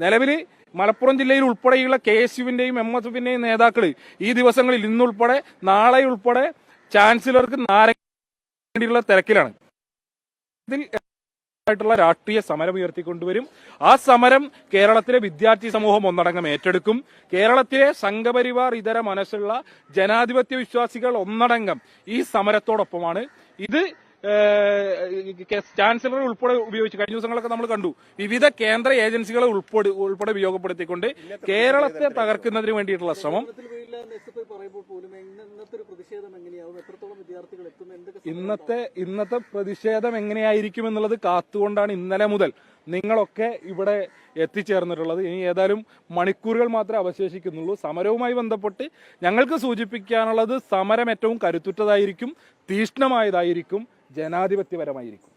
നിലവിൽ മലപ്പുറം ജില്ലയിൽ ഉൾപ്പെടെയുള്ള കെ എസ് യുവിന്റെയും എം എസ് എഫിന്റെയും നേതാക്കൾ ഈ ദിവസങ്ങളിൽ ഇന്നുൾപ്പെടെ നാളെ ഉൾപ്പെടെ ചാൻസലർക്ക് വേണ്ടിയുള്ള തിരക്കിലാണ്. ഇതിൽ ആയിട്ടുള്ള രാഷ്ട്രീയ സമരം ഉയർത്തിക്കൊണ്ടുവരും. ആ സമരം കേരളത്തിലെ വിദ്യാർത്ഥി സമൂഹം ഒന്നടങ്കം ഏറ്റെടുക്കും. കേരളത്തിലെ സംഘപരിവാർ ഇതര മനസ്സുള്ള ജനാധിപത്യ വിശ്വാസികൾ ഒന്നടങ്കം ഈ സമരത്തോടൊപ്പമാണ്. ഇത് ചാൻസലർ ഉൾപ്പെടെ ഉപയോഗിച്ച് കഴിഞ്ഞ ദിവസങ്ങളൊക്കെ നമ്മൾ കണ്ടു. വിവിധ കേന്ദ്ര ഏജൻസികളെ ഉൾപ്പെടെ ഉൾപ്പെടെ ഉപയോഗപ്പെടുത്തിക്കൊണ്ട് കേരളത്തെ തകർക്കുന്നതിന് വേണ്ടിയിട്ടുള്ള ശ്രമം. ഇന്നത്തെ ഇന്നത്തെ പ്രതിഷേധം എങ്ങനെയായിരിക്കും എന്നുള്ളത് കാത്തുകൊണ്ടാണ് ഇന്നലെ മുതൽ നിങ്ങളൊക്കെ ഇവിടെ എത്തിച്ചേർന്നിട്ടുള്ളത്. ഇനി ഏതായാലും മണിക്കൂറുകൾ മാത്രമേ അവശേഷിക്കുന്നുള്ളൂ. സമരവുമായി ബന്ധപ്പെട്ട് ഞങ്ങൾക്ക് സൂചിപ്പിക്കാനുള്ളത് സമരം ഏറ്റവും കരുത്തുറ്റതായിരിക്കും തീഷ്ണമായതായിരിക്കും. ജനാധിപത്യപരമായിരിക്കും.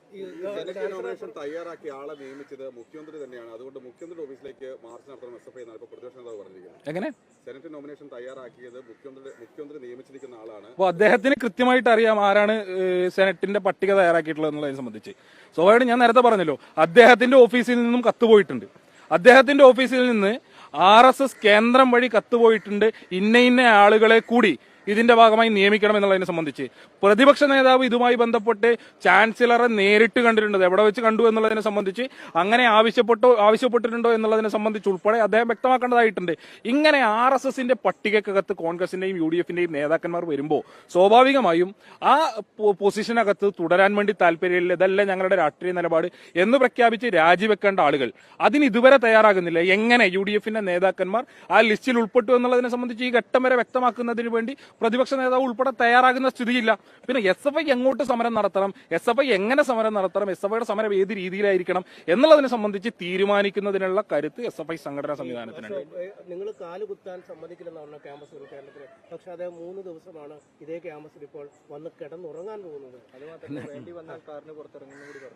നോമിനേഷൻ തയ്യാറാക്കിയ ആളെ നിയമിച്ചത് മുഖ്യമന്ത്രി തന്നെയാണ്. അതുകൊണ്ട് മുഖ്യമന്ത്രിയുടെ ഓഫീസിലേക്ക് മാർച്ച് നടത്തണം എസ് എഫ് ഐ എന്നാണ് പ്രതിപക്ഷ നേതാവ് പറഞ്ഞിരിക്കുന്നത്. എങ്ങനെ? സെനറ്റ് നോമിനേഷൻ തയ്യാറാക്കിയത് മുഖ്യമന്ത്രി മുഖ്യമന്ത്രി നിയമിച്ചിരിക്കുന്ന ആളാണ്. അപ്പോൾ അദ്ദേഹത്തിന് കൃത്യമായിട്ട് അറിയാം ആരാണ് സെനറ്റിന്റെ പട്ടിക തയ്യാറാക്കിയിട്ടുള്ളത് എന്നുള്ളതിനെ സംബന്ധിച്ച്. സ്വാഭാവികം ഞാൻ നേരത്തെ പറഞ്ഞല്ലോ അദ്ദേഹത്തിന്റെ ഓഫീസിൽ നിന്നും കത്ത് പോയിട്ടുണ്ട് അദ്ദേഹത്തിന്റെ ഓഫീസിൽ നിന്ന് ആർ എസ് എസ് കേന്ദ്രം വഴി കത്തുപോയിട്ടുണ്ട് ഇന്ന ഇന്ന ആളുകളെ കൂടി. ഇതിന്റെ ഭാഗമായി നിയമിക്കണം എന്നുള്ളതിനെ സംബന്ധിച്ച്. പ്രതിപക്ഷ നേതാവ് ഇതുമായി ബന്ധപ്പെട്ട് ചാൻസലറെ നേരിട്ട് കണ്ടിട്ടുണ്ട്. എവിടെ വെച്ച് കണ്ടു എന്നുള്ളതിനെ സംബന്ധിച്ച്. അങ്ങനെ ആവശ്യപ്പെട്ടോ ആവശ്യപ്പെട്ടിട്ടുണ്ടോ എന്നുള്ളതിനെ സംബന്ധിച്ച് ഉൾപ്പെടെ അദ്ദേഹം വ്യക്തമാക്കേണ്ടതായിട്ടുണ്ട്. ഇങ്ങനെ ആർ എസ് എസിന്റെ പട്ടികക്കകത്ത് കോൺഗ്രസിന്റെയും യു ഡി എഫിന്റെയും നേതാക്കന്മാർ വരുമ്പോൾ സ്വാഭാവികമായും ആ പൊസിഷനകത്ത് തുടരാൻ വേണ്ടി താല്പര്യമില്ല. ഇതല്ല ഞങ്ങളുടെ രാഷ്ട്രീയ നിലപാട് എന്ന് പ്രഖ്യാപിച്ച് രാജിവെക്കേണ്ട ആളുകൾ. അതിന് ഇതുവരെ തയ്യാറാകുന്നില്ല. എങ്ങനെ യു ഡി എഫിന്റെ നേതാക്കന്മാർ ആ ലിസ്റ്റിൽ ഉൾപ്പെട്ടു എന്നുള്ളതിനെ സംബന്ധിച്ച് ഈ ഘട്ടം വരെ വ്യക്തമാക്കുന്നതിന് വേണ്ടി പ്രതിപക്ഷ നേതാവ് ഉൾപ്പെടെ തയ്യാറാകുന്ന സ്ഥിതിയില്ല. പിന്നെ എസ് എഫ് ഐ എങ്ങോട്ട് സമരം നടത്തണം? എസ് എഫ് ഐ എങ്ങനെ സമരം നടത്തണം? എസ് എഫ് ഐയുടെ സമരം ഏത് രീതിയിലായിരിക്കണം എന്നുള്ളതിനെ സംബന്ധിച്ച് തീരുമാനിക്കുന്നതിനുള്ള കരുത്ത് എസ് എഫ് ഐ സംഘടനാ സംവിധാനത്തിനുണ്ട്. നിങ്ങൾ കാൽ കുത്താൻ സമ്മതിക്കില്ലെന്നാണ് ക്യാമ്പസ് ഒരു കേരളത്തിൽ പക്ഷെ അതേ മൂന്ന് ദിവസമാണ് ഇതേ ക്യാമ്പസിൽ ഇപ്പോൾ വന്ന് കിടന്നുറങ്ങാൻ പോകുന്നത്. വേണ്ടി വന്നാൽ കാറിന് പുറത്തിറങ്ങുന്നു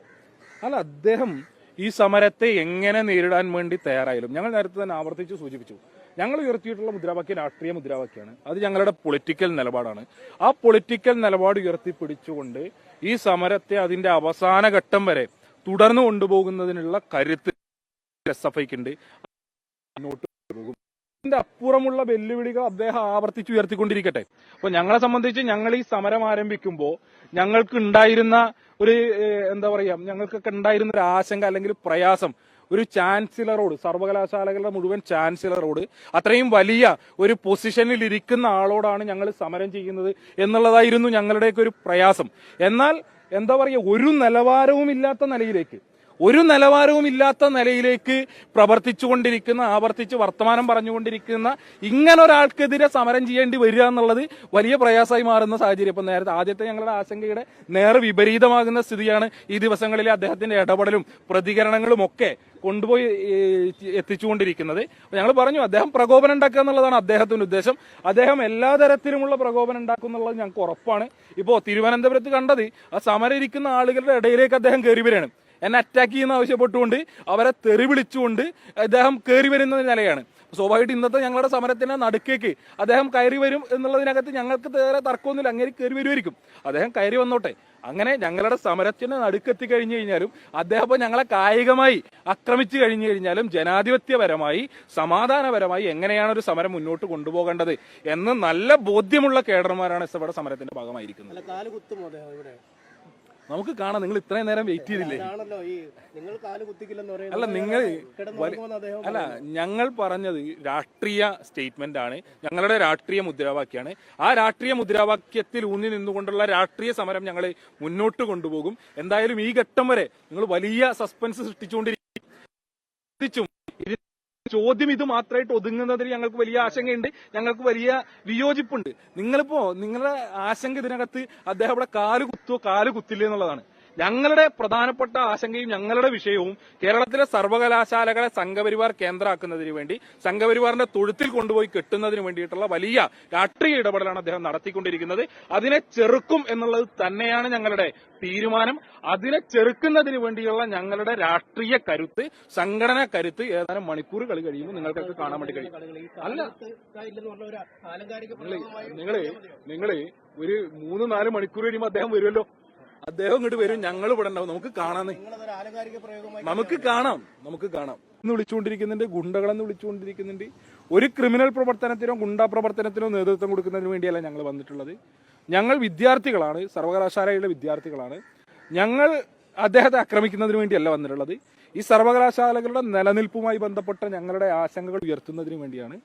അല്ല അദ്ദേഹം ഈ സമരത്തെ എങ്ങനെ നേരിടാൻ വേണ്ടി തയ്യാറായാലും ഞങ്ങൾ നേരത്തെ തന്നെ ആവർത്തിച്ച് സൂചിപ്പിച്ചു. ഞങ്ങൾ ഉയർത്തിയിട്ടുള്ള മുദ്രാവാക്യം രാഷ്ട്രീയ മുദ്രാവാക്യമാണ്. അത് ഞങ്ങളുടെ പൊളിറ്റിക്കൽ നിലപാടാണ്. ആ പൊളിറ്റിക്കൽ നിലപാട് ഉയർത്തിപ്പിടിച്ചുകൊണ്ട് ഈ സമരത്തെ അതിന്റെ അവസാന ഘട്ടം വരെ തുടർന്നു കൊണ്ടുപോകുന്നതിനുള്ള കരുത്ത് എസ് എഫ് ഐക്കുണ്ട് മുന്നോട്ട് പോകും ഇതിന്റെ അപ്പുറമുള്ള വെല്ലുവിളികൾ അദ്ദേഹം ആവർത്തിച്ച് ഉയർത്തിക്കൊണ്ടിരിക്കട്ടെ. അപ്പൊ ഞങ്ങളെ സംബന്ധിച്ച് ഞങ്ങൾ ഈ സമരം ആരംഭിക്കുമ്പോൾ ഞങ്ങൾക്ക് ഉണ്ടായിരുന്ന ഒരു എന്താ പറയാ ഞങ്ങൾക്കൊക്കെ ഉണ്ടായിരുന്ന ഒരു ആശങ്ക അല്ലെങ്കിൽ പ്രയാസം ഒരു ചാൻസലറോട് സർവകലാശാലകളുടെ മുഴുവൻ ചാൻസലറോട് അത്രയും വലിയ ഒരു പൊസിഷനിൽ ഇരിക്കുന്ന ആളോടാണ് ഞങ്ങൾ സമരം ചെയ്യുന്നത് എന്നുള്ളതായിരുന്നു ഞങ്ങളുടെയൊക്കെ ഒരു പ്രയാസം. എന്നാൽ എന്താ പറയുക ഒരു നിലവാരവും ഇല്ലാത്ത നിലയിലേക്ക് ഒരു നിലവാരവും ഇല്ലാത്ത നിലയിലേക്ക് പ്രവർത്തിച്ചുകൊണ്ടിരിക്കുന്ന ആവർത്തിച്ച് വർത്തമാനം പറഞ്ഞുകൊണ്ടിരിക്കുന്ന ഇങ്ങനെ ഒരാൾക്കെതിരെ സമരം ചെയ്യേണ്ടി വരിക എന്നുള്ളത് വലിയ പ്രയാസമായി മാറുന്ന സാഹചര്യം. ഇപ്പം നേരത്തെ ആദ്യത്തെ ഞങ്ങളുടെ ആശങ്കയുടെ നേരെ വിപരീതമാകുന്ന സ്ഥിതിയാണ് ഈ ദിവസങ്ങളിലെ അദ്ദേഹത്തിന്റെ ഇടപെടലും പ്രതികരണങ്ങളും ഒക്കെ കൊണ്ടുപോയി എത്തിച്ചുകൊണ്ടിരിക്കുന്നത്. ഞങ്ങൾ പറഞ്ഞു അദ്ദേഹം പ്രകോപനം ഉണ്ടാക്കുക എന്നുള്ളതാണ് അദ്ദേഹത്തിന്റെ ഉദ്ദേശം. അദ്ദേഹം എല്ലാ തരത്തിലുമുള്ള പ്രകോപനം ഉണ്ടാക്കും എന്നുള്ളത് ഞങ്ങൾക്ക് ഉറപ്പാണ്. ഇപ്പോൾ തിരുവനന്തപുരത്ത് കണ്ടത് ആ സമരം ഇരിക്കുന്ന ആളുകളുടെ ഇടയിലേക്ക് അദ്ദേഹം കയറി വരികയാണ്. എന്നെ അറ്റാക്ക് ചെയ്യുന്ന ആവശ്യപ്പെട്ടുകൊണ്ട് അവരെ തെറി വിളിച്ചുകൊണ്ട് അദ്ദേഹം കയറി വരുന്ന നിലയാണ്. സ്വാഭാവികമായിട്ട് ഇന്നത്തെ ഞങ്ങളുടെ സമരത്തിന്റെ നടുക്കേക്ക് അദ്ദേഹം കയറി വരും എന്നുള്ളതിനകത്ത് ഞങ്ങൾക്ക് വേറെ തർക്കമൊന്നുമില്ല. അങ്ങനെ കയറി വരുമായിരിക്കും. അദ്ദേഹം കയറി വന്നോട്ടെ. അങ്ങനെ ഞങ്ങളുടെ സമരത്തിന് നടുക്കെത്തി കഴിഞ്ഞു കഴിഞ്ഞാലും അദ്ദേഹം ഇപ്പോൾ ഞങ്ങളെ കായികമായി ആക്രമിച്ചു കഴിഞ്ഞു കഴിഞ്ഞാലും ജനാധിപത്യപരമായി സമാധാനപരമായി എങ്ങനെയാണ് ഒരു സമരം മുന്നോട്ട് കൊണ്ടുപോകേണ്ടത് എന്ന് നല്ല ബോധ്യമുള്ള കേഡർമാരാണ് ഇവിടെ സമരത്തിന്റെ ഭാഗമായിരിക്കുന്നത്. നമുക്ക് കാണാം. നിങ്ങൾ ഇത്രയും നേരം വെയിറ്റ് ചെയ്തില്ലേ? അല്ല നിങ്ങൾ അല്ല ഞങ്ങൾ പറഞ്ഞത് രാഷ്ട്രീയ സ്റ്റേറ്റ്മെന്റ് ആണ്. ഞങ്ങളുടെ രാഷ്ട്രീയ മുദ്രാവാക്യമാണ്. ആ രാഷ്ട്രീയ മുദ്രാവാക്യത്തിൽ ഊന്നി നിന്നുകൊണ്ടുള്ള രാഷ്ട്രീയ സമരം ഞങ്ങൾ മുന്നോട്ട് കൊണ്ടുപോകും. എന്തായാലും ഈ ഘട്ടം വരെ നിങ്ങൾ വലിയ സസ്പെൻസ് സൃഷ്ടിച്ചുകൊണ്ടിരിക്കും. ചോദ്യം ഇത് മാത്രമായിട്ട് ഒതുങ്ങുന്നതിൽ ഞങ്ങൾക്ക് വലിയ ആശങ്കയുണ്ട്. ഞങ്ങൾക്ക് വലിയ വിയോജിപ്പുണ്ട്. നിങ്ങളിപ്പോ നിങ്ങളുടെ ആശങ്ക ഇതിനകത്ത് അദ്ദേഹം ഇവിടെ കാൽ കുത്തോ കാൽ കുത്തില്ലേ എന്നുള്ളതാണ്. ഞങ്ങളുടെ പ്രധാനപ്പെട്ട ആശങ്കയും ഞങ്ങളുടെ വിഷയവും കേരളത്തിലെ സർവകലാശാലകളെ സംഘപരിവാർ കേന്ദ്രമാക്കുന്നതിന് വേണ്ടി സംഘപരിവാറിന്റെ തൊഴുത്തിൽ കൊണ്ടുപോയി കെട്ടുന്നതിന് വേണ്ടിയിട്ടുള്ള വലിയ രാഷ്ട്രീയ ഇടപെടലാണ് അദ്ദേഹം നടത്തിക്കൊണ്ടിരിക്കുന്നത്. അതിനെ ചെറുക്കും എന്നുള്ളത് തന്നെയാണ് ഞങ്ങളുടെ തീരുമാനം. അതിനെ ചെറുക്കുന്നതിന് വേണ്ടിയുള്ള ഞങ്ങളുടെ രാഷ്ട്രീയ കരുത്ത് സംഘടനാ കരുത്ത് ഏതാനും മണിക്കൂർ കളി കഴിയുമ്പോൾ നിങ്ങൾക്കൊക്കെ കാണാൻ വേണ്ടി കഴിയും. അല്ല നിങ്ങൾ നിങ്ങൾ ഒരു മൂന്ന് നാല് മണിക്കൂർ കഴിയുമ്പോൾ അദ്ദേഹം വരുമല്ലോ. അദ്ദേഹം ഇങ്ങോട്ട് വരും ഞങ്ങൾ ഇവിടെ ഉണ്ടാവും. നമുക്ക് കാണാന്നേ. നമുക്ക് കാണാം നമുക്ക് കാണാം. എന്ന് വിളിച്ചുകൊണ്ടിരിക്കുന്നുണ്ട് ഗുണ്ടകളെന്ന് വിളിച്ചുകൊണ്ടിരിക്കുന്നുണ്ട്. ഒരു ക്രിമിനൽ പ്രവർത്തനത്തിനോ ഗുണ്ടാ പ്രവർത്തനത്തിനോ നേതൃത്വം കൊടുക്കുന്നതിന് വേണ്ടിയല്ല ഞങ്ങൾ വന്നിട്ടുള്ളത്. ഞങ്ങൾ വിദ്യാർത്ഥികളാണ് സർവകലാശാലയിലെ വിദ്യാർത്ഥികളാണ്. ഞങ്ങൾ അദ്ദേഹത്തെ ആക്രമിക്കുന്നതിന് വേണ്ടിയല്ല വന്നിട്ടുള്ളത്. ഈ സർവകലാശാലകളുടെ നിലനിൽപ്പുമായി ബന്ധപ്പെട്ട ഞങ്ങളുടെ ആശങ്കകൾ ഉയർത്തുന്നതിന് വേണ്ടിയാണ്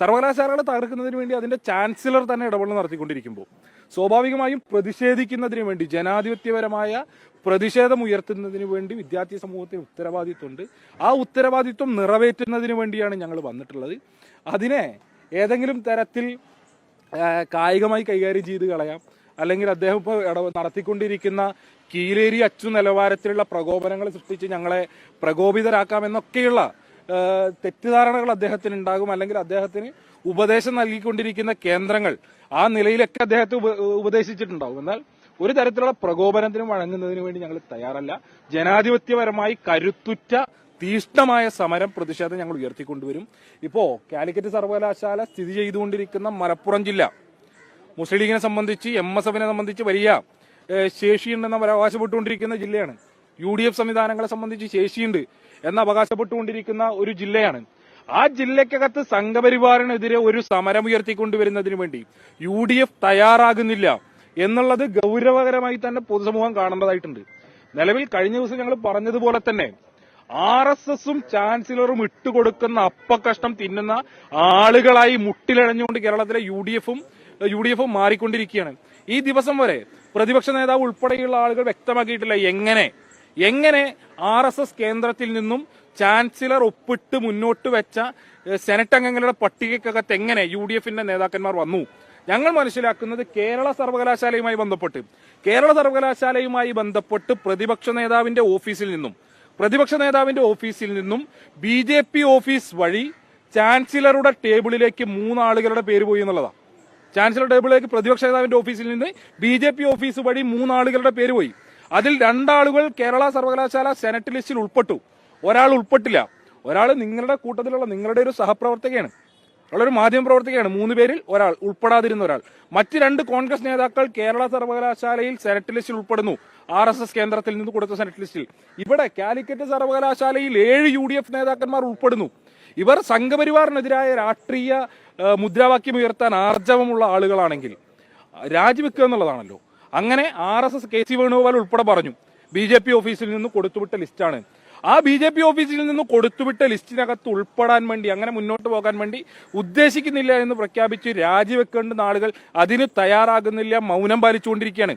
സർവകലാശാലകളെ തകർക്കുന്നതിന് വേണ്ടി അതിന്റെ ചാൻസലർ തന്നെ ഇടപെടൽ നടത്തിക്കൊണ്ടിരിക്കുമ്പോൾ സ്വാഭാവികമായും പ്രതിഷേധിക്കുന്നതിന് വേണ്ടി ജനാധിപത്യപരമായ പ്രതിഷേധം ഉയർത്തുന്നതിന് വേണ്ടി വിദ്യാർത്ഥി സമൂഹത്തിന് ഉത്തരവാദിത്വമുണ്ട്. ആ ഉത്തരവാദിത്വം നിറവേറ്റുന്നതിന് വേണ്ടിയാണ് ഞങ്ങൾ വന്നിട്ടുള്ളത്. അതിനെ ഏതെങ്കിലും തരത്തിൽ കായികമായി കൈകാര്യം ചെയ്ത് കളയാം. അല്ലെങ്കിൽ അദ്ദേഹം ഇപ്പോൾ നടത്തിക്കൊണ്ടിരിക്കുന്ന കീലേരി അച്ചു നിലവാരത്തിലുള്ള പ്രകോപനങ്ങൾ സൃഷ്ടിച്ച് ഞങ്ങളെ പ്രകോപിതരാക്കാമെന്നൊക്കെയുള്ള തെറ്റിദ്ധാരണകൾ അദ്ദേഹത്തിന് ഉണ്ടാകും. അല്ലെങ്കിൽ അദ്ദേഹത്തിന് ഉപദേശം നൽകിക്കൊണ്ടിരിക്കുന്ന കേന്ദ്രങ്ങൾ ആ നിലയിലൊക്കെ അദ്ദേഹത്തെ ഉപദേശിച്ചിട്ടുണ്ടാകും എന്നാൽ ഒരു തരത്തിലുള്ള പ്രകോപനത്തിനും വഴങ്ങുന്നതിന് വേണ്ടി ഞങ്ങൾ തയ്യാറല്ല. ജനാധിപത്യപരമായി കരുത്തുറ്റ തീഷ്ണമായ സമരം പ്രതിഷേധം ഞങ്ങൾ ഉയർത്തിക്കൊണ്ടുവരും. ഇപ്പോ കാലിക്കറ്റ് സർവകലാശാല സ്ഥിതി ചെയ്തുകൊണ്ടിരിക്കുന്ന മലപ്പുറം ജില്ല മുസ്ലിം ലീഗിനെ സംബന്ധിച്ച് എം എസ് എഫിനെ സംബന്ധിച്ച് വലിയ ശേഷിയുണ്ടെന്ന് അവർ അവകാശപ്പെട്ടുകൊണ്ടിരിക്കുന്ന ജില്ലയാണ്. യു ഡി എഫ് സംവിധാനങ്ങളെ സംബന്ധിച്ച് ശേഷിയുണ്ട്. എന്ന് അവകാശപ്പെട്ടുകൊണ്ടിരിക്കുന്ന ഒരു ജില്ലയാണ്. ആ ജില്ലക്കകത്ത് സംഘപരിവാറിനെതിരെ ഒരു സമരം ഉയർത്തിക്കൊണ്ടുവരുന്നതിന് വേണ്ടി യു ഡി എഫ് തയ്യാറാകുന്നില്ല എന്നുള്ളത് ഗൗരവകരമായി തന്നെ പൊതുസമൂഹം കാണേണ്ടതായിട്ടുണ്ട്. നിലവിൽ കഴിഞ്ഞ ദിവസം ഞങ്ങൾ പറഞ്ഞതുപോലെ തന്നെ ആർ എസ് എസും ചാൻസലറും ഇട്ടുകൊടുക്കുന്ന അപ്പക്കഷ്ണം തിന്നുന്ന ആളുകളായി മുട്ടിലഴഞ്ഞുകൊണ്ട് കേരളത്തിലെ യു ഡി എഫും യു ഡി എഫും മാറിക്കൊണ്ടിരിക്കുകയാണ്. ഈ ദിവസം വരെ പ്രതിപക്ഷ നേതാവ് ഉൾപ്പെടെയുള്ള ആളുകൾ വ്യക്തമാക്കിയിട്ടില്ല എങ്ങനെ എങ്ങനെ ആർ എസ് എസ് കേന്ദ്രത്തിൽ നിന്നും ചാൻസലർ ഒപ്പിട്ട് മുന്നോട്ട് വെച്ച സെനറ്റ് അംഗങ്ങളുടെ പട്ടികക്കകത്ത് എങ്ങനെ യു ഡി എഫിന്റെ നേതാക്കന്മാർ വന്നു? ഞങ്ങൾ മനസ്സിലാക്കുന്നത് കേരള സർവകലാശാലയുമായി ബന്ധപ്പെട്ട്. കേരള സർവകലാശാലയുമായി ബന്ധപ്പെട്ട് പ്രതിപക്ഷ നേതാവിന്റെ ഓഫീസിൽ നിന്നും. പ്രതിപക്ഷ നേതാവിന്റെ ഓഫീസിൽ നിന്നും ബി ജെ പി ഓഫീസ് വഴി ചാൻസലറുടെ ടേബിളിലേക്ക് മൂന്നാളുകളുടെ പേര് പോയി എന്നുള്ളതാണ് ചാൻസലർ ടേബിളിലേക്ക് പ്രതിപക്ഷ നേതാവിന്റെ ഓഫീസിൽ നിന്ന് ബി ജെ പി ഓഫീസ് വഴി മൂന്നാളുകളുടെ പേര് പോയി. അതിൽ രണ്ടാളുകൾ കേരള സർവകലാശാല സെനറ്റ് ലിസ്റ്റിൽ ഉൾപ്പെട്ടു. ഒരാൾ ഉൾപ്പെട്ടില്ല. ഒരാൾ നിങ്ങളുടെ കൂട്ടത്തിലുള്ള നിങ്ങളുടെ ഒരു സഹപ്രവർത്തകയാണ്. ഉള്ളൊരു മാധ്യമ പ്രവർത്തകയാണ്. മൂന്ന് പേരിൽ ഒരാൾ ഉൾപ്പെടാതിരുന്ന ഒരാൾ. മറ്റ് രണ്ട് കോൺഗ്രസ് നേതാക്കൾ കേരള സർവകലാശാലയിൽ സെനറ്റ് ലിസ്റ്റിൽ ഉൾപ്പെടുന്നു. ആർ എസ് എസ് കേന്ദ്രത്തിൽ നിന്ന് കൊടുത്ത സെനറ്റ് ലിസ്റ്റിൽ. ഇവിടെ കാലിക്കറ്റ് സർവകലാശാലയിൽ ഏഴ് യു ഡി എഫ് നേതാക്കന്മാർ ഉൾപ്പെടുന്നു. ഇവർ സംഘപരിവാറിനെതിരായ രാഷ്ട്രീയ മുദ്രാവാക്യം ഉയർത്താൻ ആർജവമുള്ള ആളുകളാണെങ്കിൽ രാജിവെക്കുക എന്നുള്ളതാണല്ലോ. അങ്ങനെ R S S K C Venugopal ഉൾപ്പെടെ പറഞ്ഞു. ബി ജെ പി ഓഫീസിൽ നിന്ന് കൊടുത്തുവിട്ട ലിസ്റ്റാണ്. ആ ബി ജെ പി ഓഫീസിൽ നിന്ന് കൊടുത്തുവിട്ട ലിസ്റ്റിനകത്ത് ഉൾപ്പെടാൻ വേണ്ടി അങ്ങനെ മുന്നോട്ട് പോകാൻ വേണ്ടി ഉദ്ദേശിക്കുന്നില്ല എന്ന് പ്രഖ്യാപിച്ച് രാജിവെക്കേണ്ടുന്ന ആളുകൾ അതിന് തയ്യാറാകുന്നില്ല മൗനം പാലിച്ചുകൊണ്ടിരിക്കുകയാണ്.